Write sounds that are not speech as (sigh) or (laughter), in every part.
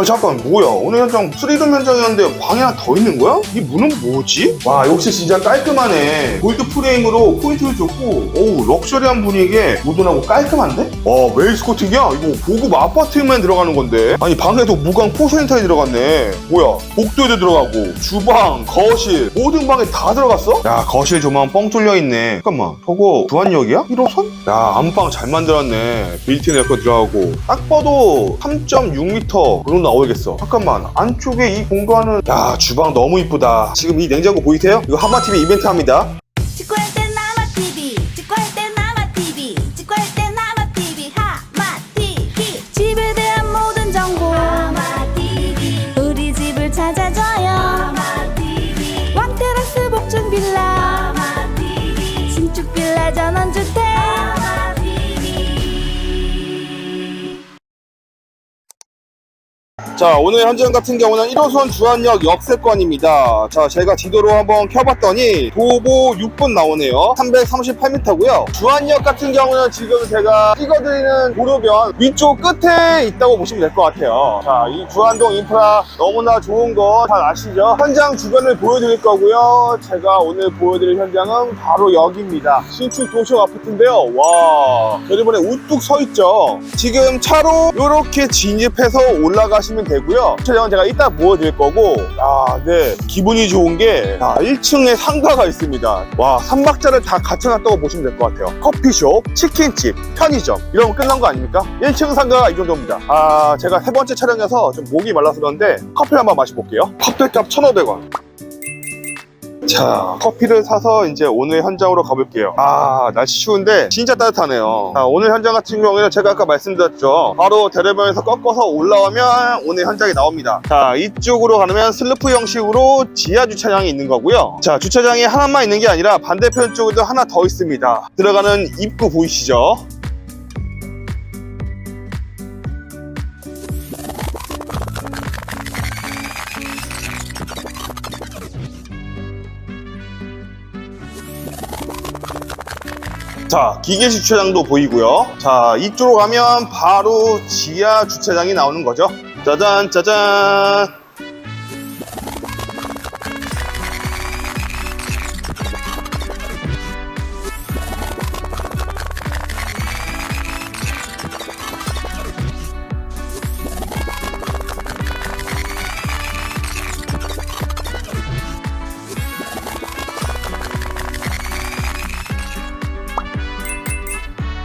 아 잠깐 뭐야 오늘 현장 3룸 현장이었는데 방이 하나 더 있는 거야? 이 문은 뭐지? 와 역시 진짜 깔끔하네 골드 프레임으로 포인트를 줬고 오우 럭셔리한 분위기에 모던하고 깔끔한데? 와 웨이스코팅이야? 이거 고급 아파트에만 들어가는 건데 아니 방에도 무광 포션타이 들어갔네 뭐야 복도에도 들어가고 주방 거실 모든 방에 다 들어갔어? 야 거실 조망 뻥 뚫려있네 잠깐만 저거 주한역이야? 1호선? 야 안방 잘 만들었네 빌트인 에어컨 들어가고 딱 봐도 3.6m 그 정도 나오겠어. 잠깐만. 안쪽에 이 공간은 야 주방 너무 이쁘다. 지금 이 냉장고 보이세요? 이거 하마TV 이벤트 합니다 자 오늘 현장 같은 경우는 1호선 주안역 역세권입니다. 자 제가 지도로 한번 켜봤더니 도보 6분 나오네요. 338m고요. 주안역 같은 경우는 지금 제가 찍어드리는 도로변 위쪽 끝에 있다고 보시면 될 것 같아요. 자이 주안동 인프라 너무나 좋은 거다 아시죠? 현장 주변을 보여드릴 거고요. 제가 오늘 보여드릴 현장은 바로 여기입니다. 신축 도시형 아파트인데요. 와 여러분에 우뚝 서 있죠? 지금 차로 이렇게 진입해서 올라가시면 되고요. 촬영은 제가 이따 보여드릴 거고, 아, 네. 기분이 좋은 게, 아, 1층에 상가가 있습니다. 와, 삼박자를 다 갖춰놨다고 보시면 될 것 같아요. 커피숍, 치킨집, 편의점. 이러면 끝난 거 아닙니까? 1층 상가가 이 정도입니다. 아, 제가 세 번째 촬영이어서 좀 목이 말라서 그런데 커피 한번 마셔볼게요. 컵대값 1,500원. 자, 커피를 사서 이제 오늘 현장으로 가볼게요. 아, 날씨 추운데 진짜 따뜻하네요. 자, 오늘 현장 같은 경우에는 제가 아까 말씀드렸죠. 바로 대로변에서 꺾어서 올라오면 오늘 현장이 나옵니다. 자, 이쪽으로 가면 슬루프 형식으로 지하 주차장이 있는 거고요. 자, 주차장이 하나만 있는 게 아니라 반대편 쪽에도 하나 더 있습니다. 들어가는 입구 보이시죠? 자, 기계식 주차장도 보이고요. 자, 이쪽으로 가면 바로 지하 주차장이 나오는 거죠. 짜잔, 짜잔.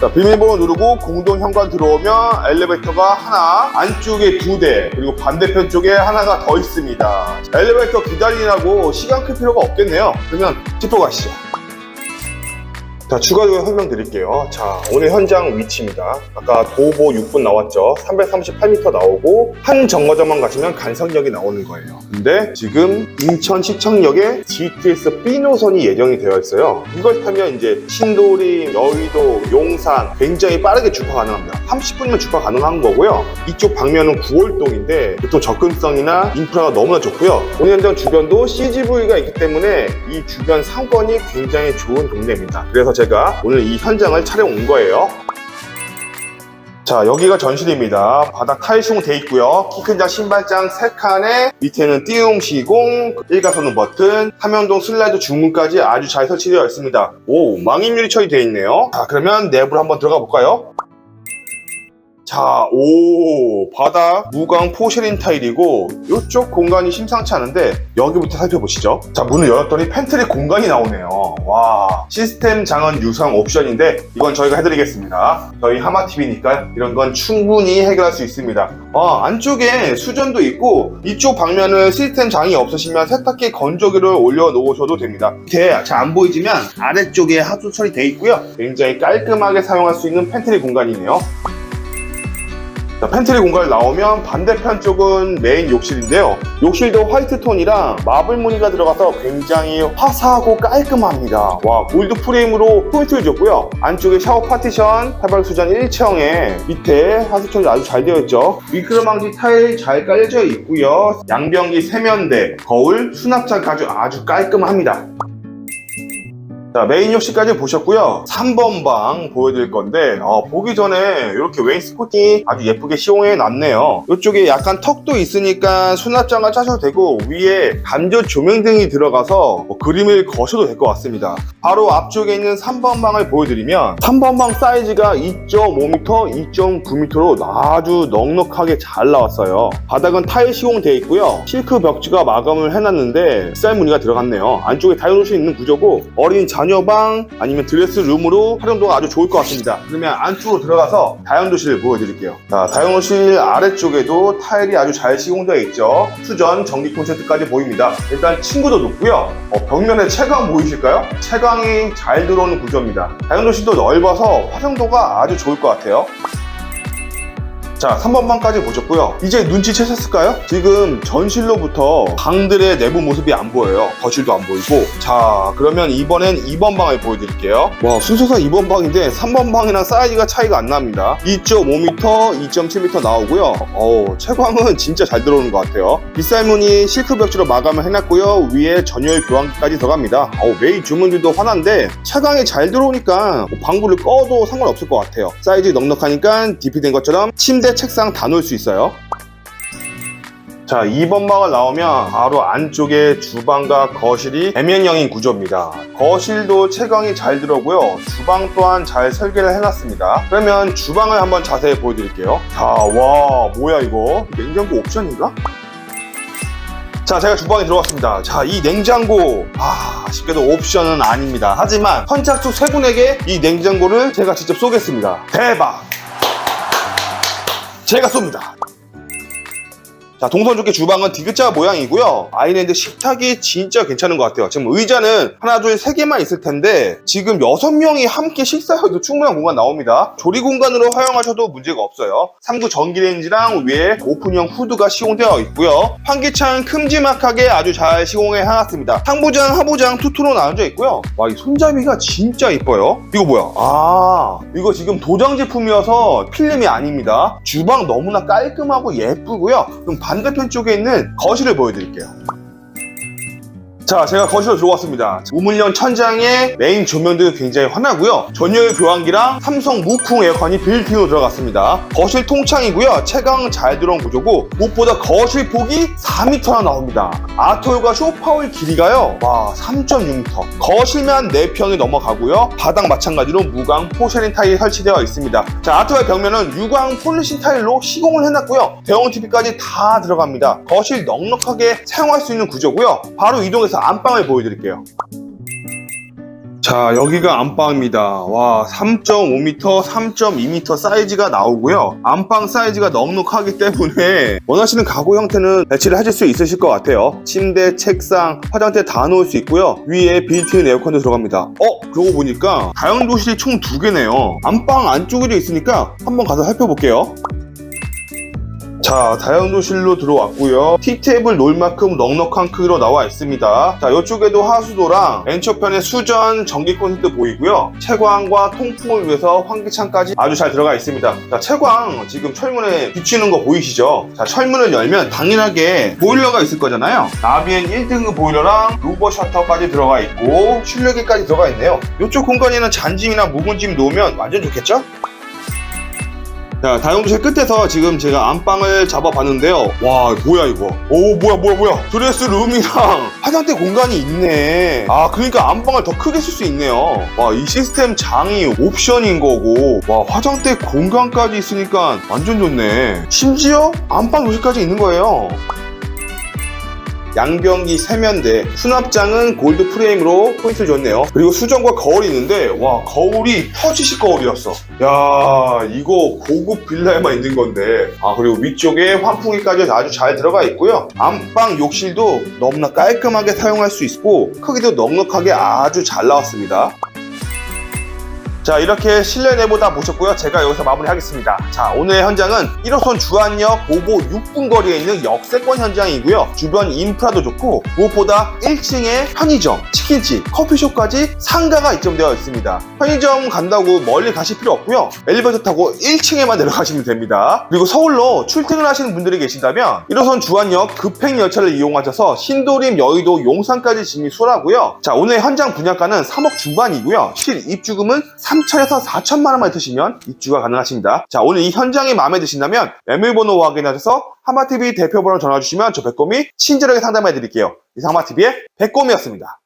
자, 비밀번호 누르고 공동 현관 들어오면 엘리베이터가 하나, 안쪽에 두 대, 그리고 반대편 쪽에 하나가 더 있습니다. 엘리베이터 기다리라고 시간 끌 필요가 없겠네요. 그러면 집으로 가시죠. 자, 추가적으로 설명드릴게요. 자, 오늘 현장 위치입니다. 아까 도보 6분 나왔죠? 338m 나오고, 한 정거장만 가시면 간성역이 나오는 거예요. 근데 지금 인천시청역에 GTX B 노선이 예정이 되어 있어요. 이걸 타면 이제 신도림, 여의도, 용산 굉장히 빠르게 주파 가능합니다. 30분이면 주파 가능한 거고요. 이쪽 방면은 9월동인데 또 접근성이나 인프라가 너무나 좋고요. 오늘 현장 주변도 CGV가 있기 때문에 이 주변 상권이 굉장히 좋은 동네입니다. 그래서 제가 오늘 이 현장을 촬영 온 거예요. 자 여기가 전실입니다. 바닥 타일식 돼 있고요. 키큰장 신발장 3칸에 밑에는 띄움 시공 일가선은 버튼 삼연동 슬라이드 중문까지 아주 잘 설치되어 있습니다. 오 망임유리 처리되어 있네요. 자 그러면 내부로 한번 들어가 볼까요 자, 오, 바닥 무광 포쉐린 타일이고 이쪽 공간이 심상치 않은데 여기부터 살펴보시죠. 자, 문을 열었더니 팬트리 공간이 나오네요. 와, 시스템 장은 유상 옵션인데 이건 저희가 해드리겠습니다. 저희 하마TV니까 이런 건 충분히 해결할 수 있습니다. 아, 안쪽에 수전도 있고 이쪽 방면은 시스템 장이 없으시면 세탁기 건조기를 올려놓으셔도 됩니다. 밑에 잘안 보이지만 아래쪽에 하수 처리되어 있고요. 굉장히 깔끔하게 사용할 수 있는 팬트리 공간이네요. 자, 팬트리 공간 나오면 반대편 쪽은 메인 욕실인데요. 욕실도 화이트 톤이랑 마블 무늬가 들어가서 굉장히 화사하고 깔끔합니다. 와, 골드 프레임으로 포인트를 줬고요. 안쪽에 샤워 파티션, 해발 수전 1층에 밑에 하수처리 아주 잘 되어 있죠. 미끄럼방지 타일 잘 깔려져 있고요. 양변기 세면대, 거울, 수납장까지 아주 깔끔합니다. 자, 메인 욕실까지 보셨고요. 3번 방 보여드릴 건데, 어, 보기 전에 이렇게 웨인스코팅이 아주 예쁘게 시공해 놨네요. 이쪽에 약간 턱도 있으니까 수납장을 짜셔도 되고, 위에 감조 조명등이 들어가서 뭐 그림을 거셔도 될 것 같습니다. 바로 앞쪽에 있는 3번 방을 보여드리면, 3번 방 사이즈가 2.5m, 2.9m로 아주 넉넉하게 잘 나왔어요. 바닥은 타일 시공되어 있고요. 실크 벽지가 마감을 해놨는데, 쌀 무늬가 들어갔네요. 안쪽에 다이노시 있는 구조고, 어린 자 녀방 아니면 드레스룸으로 활용도가 아주 좋을 것 같습니다. 그러면 안쪽으로 들어가서 다용도실을 보여드릴게요. 자, 다용도실 아래쪽에도 타일이 아주 잘 시공되어 있죠. 수전, 전기 콘센트까지 보입니다. 일단 친구도 높고요. 어, 벽면에 채광 보이실까요? 채광이 잘 들어오는 구조입니다. 다용도실도 넓어서 활용도가 아주 좋을 것 같아요. 자, 3번 방까지 보셨고요. 이제 눈치채셨을까요? 지금 전실로부터 방들의 내부 모습이 안 보여요. 거실도 안 보이고. 자, 그러면 이번엔 2번 방을 보여드릴게요. 와, 순서가 2번 방인데 3번 방이랑 사이즈가 차이가 안 납니다. 2.5m, 2.7m 나오고요. 어우, 채광은 진짜 잘 들어오는 것 같아요. 빗살무늬 실크 벽지로 마감을 해놨고요. 위에 전열 교환기까지 들어갑니다. 어우, 메인 주문들도 환한데 채광이 잘 들어오니까 뭐 방구를 꺼도 상관없을 것 같아요. 사이즈 넉넉하니까 DP 된 것처럼 침대, 책상 다 놓을 수 있어요. 자, 2번 방을 나오면 바로 안쪽에 주방과 거실이 대면형인 구조입니다. 거실도 채광이 잘 들어오고요. 주방 또한 잘 설계를 해놨습니다. 그러면 주방을 한번 자세히 보여드릴게요. 자, 와, 뭐야 이거? 냉장고 옵션인가? 자, 제가 주방에 들어왔습니다. 자, 이 냉장고, 아, 아쉽게도 옵션은 아닙니다. 하지만 선착순 세 분에게 이 냉장고를 제가 직접 쏘겠습니다. 대박! 제가 쏩니다. 자, 동선 좋게 주방은 디귿자 모양이고요. 아이랜드 식탁이 진짜 괜찮은 것 같아요. 지금 의자는 하나, 둘, 세 개만 있을 텐데 지금 여섯 명이 함께 식사해도 충분한 공간 나옵니다. 조리 공간으로 활용하셔도 문제가 없어요. 3구 전기레인지랑 위에 오픈형 후드가 시공되어 있고요. 환기창 큼지막하게 아주 잘 시공해 해놨습니다. 상부장, 하부장 투투로 나눠져 있고요. 와, 이 손잡이가 진짜 이뻐요. 이거 뭐야? 아, 이거 지금 도장 제품이어서 필름이 아닙니다. 주방 너무나 깔끔하고 예쁘고요. 그럼 반대편 쪽에 있는 거실을 보여드릴게요. 자, 제가 거실로 들어왔습니다. 우물형 천장에 메인 조명도 굉장히 환하고요. 전열 교환기랑 삼성 무풍 에어컨이 빌트인으로 들어갔습니다. 거실 통창이고요. 채광 잘 들어온 구조고 무엇보다 거실 폭이 4m나 나옵니다. 아트홀과 쇼파홀 길이가요. 와, 3.6m. 거실만 4평이 넘어가고요. 바닥 마찬가지로 무광 포샤린 타일이 설치되어 있습니다. 자, 아트홀 벽면은 유광 폴리신 타일로 시공을 해놨고요. 대형 TV까지 다 들어갑니다. 거실 넉넉하게 사용할 수 있는 구조고요. 바로 이동해서 안방을 보여드릴게요. 자, 여기가 안방입니다. 와, 3.5m, 3.2m 사이즈가 나오고요. 안방 사이즈가 넉넉하기 때문에 원하시는 가구 형태는 배치를 하실 수 있으실 것 같아요. 침대, 책상, 화장대 다 놓을 수 있고요. 위에 빌트인 에어컨도 들어갑니다. 어, 그러고 보니까 다용도실이 총 두 개네요. 안방 안쪽에도 있으니까 한번 가서 살펴볼게요. 자, 다용도실로 들어왔고요. 티테이블 놓을 만큼 넉넉한 크기로 나와 있습니다. 자, 이쪽에도 하수도랑 왼쪽편에 수전, 전기 콘센트 보이고요. 채광과 통풍을 위해서 환기창까지 아주 잘 들어가 있습니다. 자, 채광 지금 철문에 비치는 거 보이시죠? 자, 철문을 열면 당연하게 보일러가 있을 거잖아요. 나비엔 1등급 보일러랑 루버 셔터까지 들어가 있고 출력기까지 들어가 있네요. 이쪽 공간에는 잔짐이나 묵은짐 놓으면 완전 좋겠죠? 자, 다용도실 끝에서 지금 제가 안방을 잡아봤는데요. 와, 뭐야, 이거. 오, 뭐야, 뭐야, 뭐야. 드레스룸이랑 (laughs) 화장대 공간이 있네. 아, 그러니까 안방을 더 크게 쓸 수 있네요. 와, 이 시스템 장이 옵션인 거고, 와, 화장대 공간까지 있으니까 완전 좋네. 심지어 안방 요실까지 있는 거예요. 양변기 세면대. 수납장은 골드 프레임으로 포인트를 줬네요. 그리고 수전과 거울이 있는데 와 거울이 터치식 거울이었어. 야 이거 고급 빌라에만 있는 건데. 아 그리고 위쪽에 환풍기까지 아주 잘 들어가 있고요. 안방 욕실도 너무나 깔끔하게 사용할 수 있고 크기도 넉넉하게 아주 잘 나왔습니다 자 이렇게 실내 내부 다 보셨고요. 제가 여기서 마무리하겠습니다. 자 오늘의 현장은 1호선 주안역 보보 6분 거리에 있는 역세권 현장이고요. 주변 인프라도 좋고 무엇보다 1층에 편의점, 치킨집, 커피숍까지 상가가 입점되어 있습니다. 편의점 간다고 멀리 가실 필요 없고요. 엘리베이터 타고 1층에만 내려가시면 됩니다. 그리고 서울로 출퇴근 하시는 분들이 계신다면 1호선 주안역 급행 열차를 이용하셔서 신도림, 여의도, 용산까지 진입 수월하고요. 자 오늘 현장 분양가는 3억 중반이고요. 실 입주금은 3천에서 4천만 원만 드시면 입주가 가능하십니다. 자 오늘 이 현장이 마음에 드신다면 매물번호 확인하셔서 하마TV 대표 번호 전화 주시면 저 백곰이 친절하게 상담해 드릴게요. 이상 하마TV의 백곰이었습니다.